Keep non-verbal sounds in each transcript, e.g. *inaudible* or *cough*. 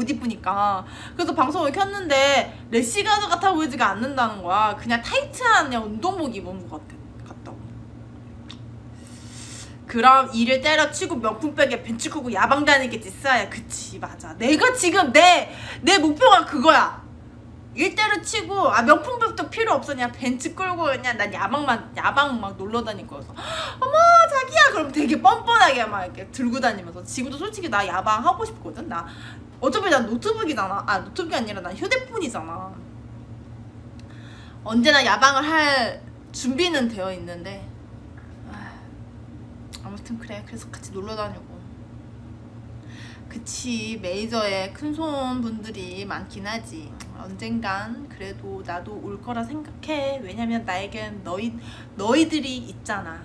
못 입으니까. 그래서 방송을 켰는데 래시가드 같아 보이지가 않는다는 거야. 그냥 타이트한 운동복 입은 것 같아, 같다고. 그럼 이를 때려치고 명품백에 벤츠 크고 야방 다니겠지 싸야. 그치 맞아. 내가 지금 내 내 목표가 그거야. 일 때려치고 아 명품백도 필요 없어. 그냥 벤츠 끌고 그냥 난 야방만 야방 막 놀러 다닐 거여서. *gasps* 어머 자기야! 그럼 되게 뻔뻔하게 막 이렇게 들고 다니면서. 지금도 솔직히 나 야방 하고 싶거든 나 어차피 난 노트북이잖아. 아 노트북이 아니라 난 휴대폰이잖아. 언제나 야방을 할 준비는 되어 있는데 아, 아무튼 그래. 그래서 같이 놀러 다니고. 그치 메이저에 큰손 분들이 많긴 하지. 언젠간 그래도 나도 올 거라 생각해. 왜냐면 나에겐 너희 너희들이 있잖아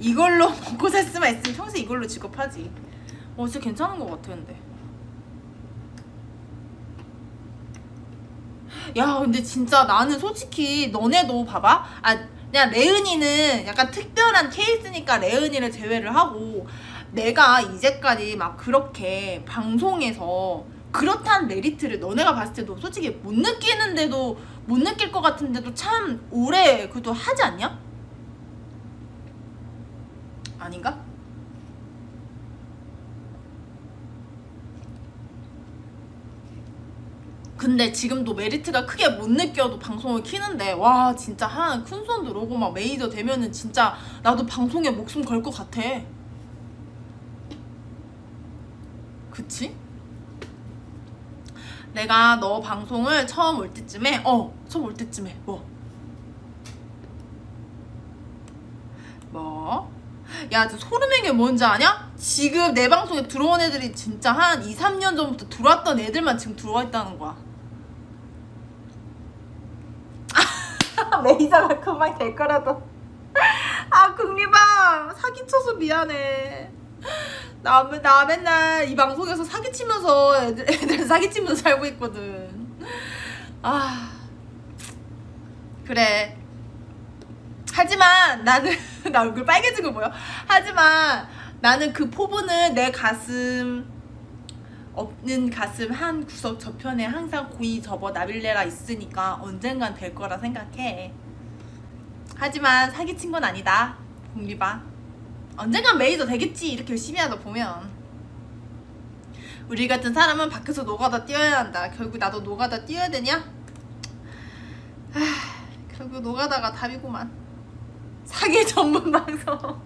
이걸로 *laughs* 먹고 살 수만 있으면 평생 이걸로 직업하지. 어 진짜 괜찮은 것 같아 근데. 야 근데 진짜 나는 솔직히 너네도 봐봐. 아 그냥 레은이는 약간 특별한 케이스니까 레은이를 제외를 하고 내가 이제까지 막 그렇게 방송에서 그렇다는 메리트를 너네가 봤을 때도 솔직히 못 느끼는데도 못 느낄 것 같은데도 참 오래 그래도 하지 않냐? 아닌가? 근데 지금도 메리트가 크게 못 느껴도 방송을 키는데 와 진짜 한 큰손 들어오고 막 메이저 되면은 진짜 나도 방송에 목숨 걸 것 같아 그치? 내가 너 방송을 처음 올 때쯤에 어 처음 올 때쯤에 뭐 뭐? 야, 저 소름인 게 뭔지 아냐? 지금 내 방송에 들어온 애들이 진짜 한 2, 3년 전부터 들어왔던 애들만 지금 들어와 있다는 거야. *laughs* 메이저가 그만 될 거라도. 아, 국리방 사기쳐서 미안해. 나, 맨- 나 맨날 이 방송에서 사기치면서 애들, 애들 사기치면서 살고 있거든. 아. 그래. 하지만 나는 *laughs* 나 얼굴 빨개진 거 보여? 하지만 나는 그 포부는 내 가슴 없는 가슴 한 구석 저편에 항상 고이 접어 나빌레라 있으니까 언젠간 될 거라 생각해. 하지만 사기친 건 아니다. 공리봐. 언젠간 메이저 되겠지. 이렇게 열심히 하다 보면. 우리 같은 사람은 밖에서 노가다 뛰어야 한다. 결국 나도 노가다 뛰어야 되냐? 아, 결국 노가다가 답이구만. 사기 전문 방송.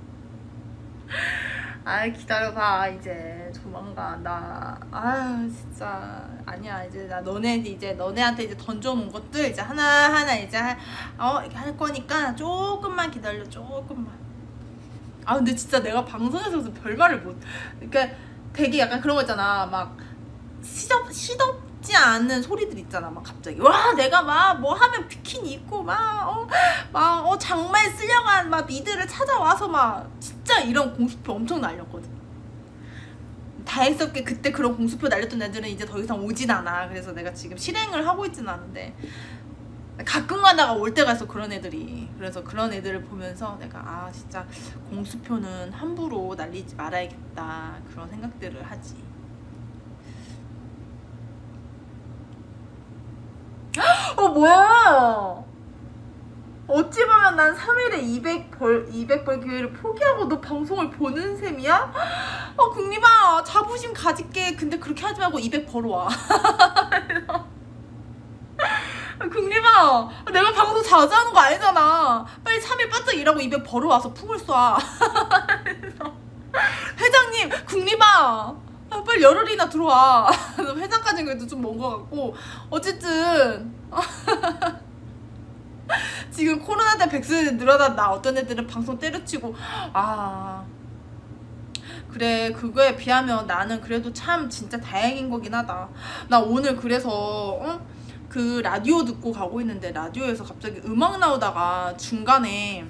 아 기다려봐 이제. 조만간 나 아유 진짜. 아니야 이제 나 너네 이제 너네한테 이제 던져놓은 것들 이제 하나 하나 이제 할, 어 거니까 조금만 기다려 조금만. 아 근데 진짜 내가 방송에서 별말을 못 그러니까 되게 약간 그런 거 있잖아. 막 시덥 시덥 지 않은 소리들 있잖아. 막 갑자기 와 내가 막 뭐 하면 비키니 입고 막어막어 장말 쓰려간 막 미드를 찾아와서 막 진짜 이런 공수표 엄청 날렸거든. 다행스럽게 그때 그런 공수표 날렸던 애들은 이제 더 이상 오진 않아. 그래서 내가 지금 실행을 하고 있진 않은데 가끔 가다가 올 때가 있어 그런 애들이. 그래서 그런 애들을 보면서 내가 아 진짜 공수표는 함부로 날리지 말아야겠다. 그런 생각들을 하지 어 뭐야? 어찌 보면 난 3일에 200벌 200벌 기회를 포기하고 너 방송을 보는 셈이야? 어 국리봐 자부심 가질게. 근데 그렇게 하지 말고 200 벌어와. *laughs* 국리봐 내가 방송 자주 하는 거 아니잖아. 빨리 3일 바짝 일하고 200 벌어와서 풍을 쏴. *laughs* 회장님 국리봐 아, 빨리 열흘이나 들어와. *laughs* 회장까지는 그래도 좀먼거 같고. 어쨌든. *laughs* 지금 코로나 때 백수 늘어난 나 어떤 애들은 방송 때려치고. 아. 그래 그거에 비하면 나는 그래도 참 진짜 다행인 거긴 하다. 나 오늘 그래서 어? 그 라디오 듣고 가고 있는데 라디오에서 갑자기 음악 나오다가 중간에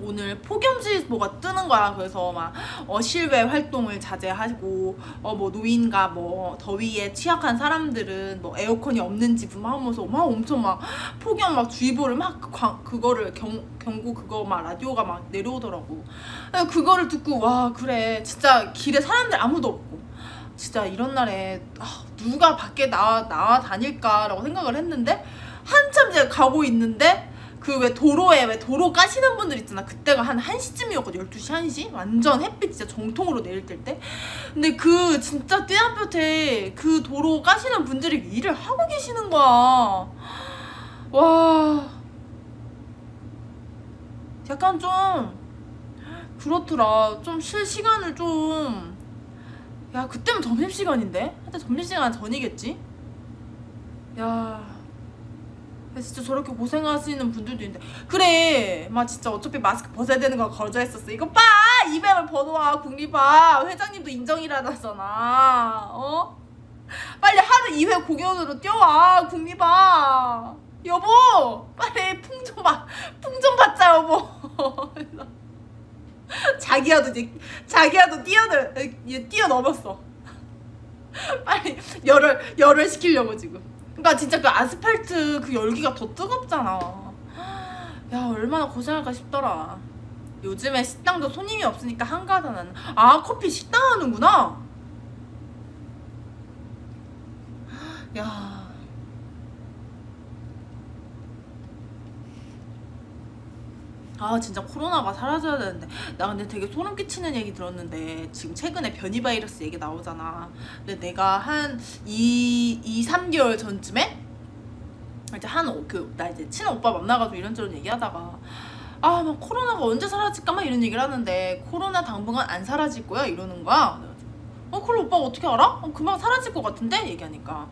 오늘 폭염주의보가 뜨는 거야. 그래서 막 어, 실외 활동을 자제하고 어 뭐 노인과 뭐 더위에 취약한 사람들은 뭐 에어컨이 없는 집은 하면서 막 엄청 막 폭염 막 주의보를 막 광- 그거를 경, 경고 그거 막 라디오가 막 내려오더라고. 그거를 듣고 와 그래 진짜 길에 사람들 아무도 없고 진짜 이런 날에 아, 누가 밖에 나와 나와 다닐까라고 생각을 했는데 한참 이제 가고 있는데 그 왜 도로에 왜 도로 까시는 분들 있잖아. 그때가 한 1시쯤이었거든. 12시 1시? 완전 햇빛 진짜 정통으로 내릴 때. 때. 근데 그 진짜 떼한볕에 그 도로 까시는 분들이 일을 하고 계시는 거야. 와. 약간 좀 그렇더라. 좀 쉴 시간을 좀. 야 그때면 점심시간인데? 한때 점심시간 전이겠지? 야 진짜 저렇게 고생하시는 분들도 있는데. 그래. 막 진짜 어차피 마스크 벗어야 되는 거 걸저했었어. 이거 봐! 200을 번호와 국립아 회장님도 인정이라잖아. 어? 빨리 하루 2회 공연으로 뛰어와 국립아 여보! 빨리 풍좀풍좀 받자 여보. *laughs* 자기야도 이제 자기야도 뛰어들 얘 뛰어넘었어. 빨리 열을 열을 식히려고 지금 그러니까 진짜 그 아스팔트 그 열기가 더 뜨겁잖아. 야 얼마나 고생할까 싶더라. 요즘에 식당도 손님이 없으니까 한가하다는. 아 커피 식당 하는구나. 야 아 진짜 코로나가 사라져야 되는데. 나 근데 되게 소름 끼치는 얘기 들었는데 지금 최근에 변이 바이러스 얘기 나오잖아. 근데 내가 한 2, 2 3개월 전쯤에 이제 한그나 이제 친한 오빠 만나가지고 이런저런 얘기하다가 아 막 코로나가 언제 사라질까? 막 이런 얘기를 하는데 코로나 당분간 안 사라질 거야? 이러는 거야. 어 그걸 오빠 가 어떻게 알아? 어, 금방 사라질 것 같은데? 얘기하니까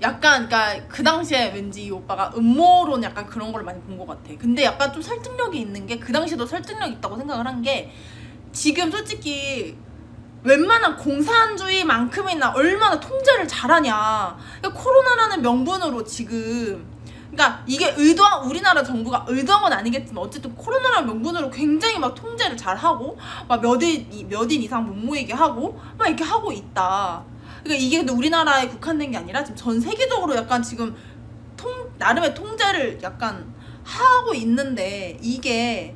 약간 그러니까 그 당시에 왠지 이 오빠가 음모론 약간 그런 걸 많이 본 것 같아. 근데 약간 좀 설득력이 있는 게 그 당시에도 설득력 있다고 생각을 한 게 지금 솔직히 웬만한 공산주의만큼이나 얼마나 통제를 잘하냐. 그러니까 코로나라는 명분으로 지금 그러니까 이게 의도한 우리나라 정부가 의도한 건 아니겠지만 어쨌든 코로나라는 명분으로 굉장히 막 통제를 잘하고 막 몇인 몇인 이상 못 모이게 하고 막 이렇게 하고 있다. 그러니까 이게 근데 우리나라에 국한된 게 아니라 지금 전 세계적으로 약간 지금 통 나름의 통제를 약간 하고 있는데 이게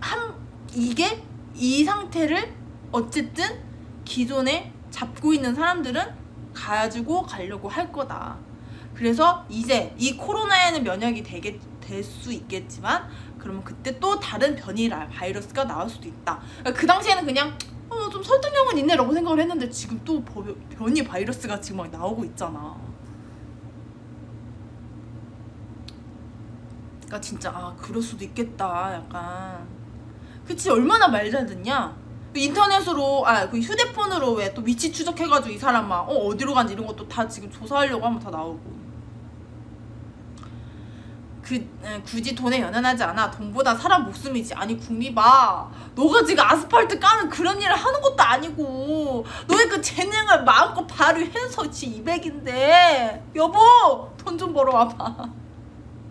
한 이게 이 상태를 어쨌든 기존에 잡고 있는 사람들은 가지고 가려고 할 거다. 그래서 이제 이 코로나에는 면역이 되게 될 수 있겠지만 그러면 그때 또 다른 변이 라- 바이러스가 나올 수도 있다. 그러니까 그 당시에는 그냥 어, 좀 설득력은 있네라고 생각을 했는데 지금 또 버- 변이 바이러스가 지금 막 나오고 있잖아. 그러니까 진짜 아 그럴 수도 있겠다 약간. 그치 얼마나 말 잘 듣냐? 그 인터넷으로 아 그 휴대폰으로 왜 또 위치 추적해가지고 이 사람 막 어, 어디로 간지 이런 것도 다 지금 조사하려고 하면 다 나오고 그 에, 굳이 돈에 연연하지 않아. 돈보다 사람 목숨이지. 아니 국립아 너가 지금 아스팔트 까는 그런 일을 하는 것도 아니고. 너의 그 재능을 마음껏 발휘해서 지 200인데. 여보 돈 좀 벌어 와봐.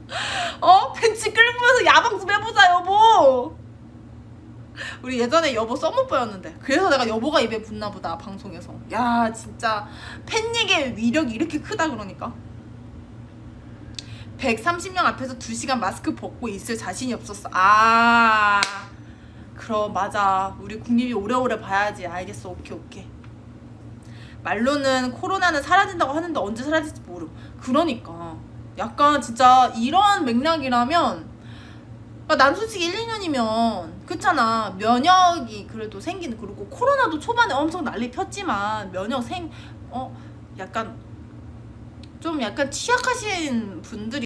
*laughs* 어? 벤치 끌고 가서 야방 좀 해보자 여보. 우리 예전에 여보 썸오빠였는데. 그래서 내가 여보가 입에 붙나 보다 방송에서. 야 진짜. 팬닉의 위력이 이렇게 크다 그러니까 130명 앞에서 2시간 마스크 벗고 있을 자신이 없었어. 아 그럼 맞아. 우리 국립이 오래오래 봐야지. 알겠어. 오케이 오케이. 말로는 코로나는 사라진다고 하는데 언제 사라질지 모름 그러니까. 약간 진짜 이런 맥락이라면 그러니까 난 솔직히 1, 2년이면 그렇잖아. 면역이 그래도 생기는 그리고 코로나도 초반에 엄청 난리 폈지만 면역 생 어? 약간 좀 약간 취약하신 분들이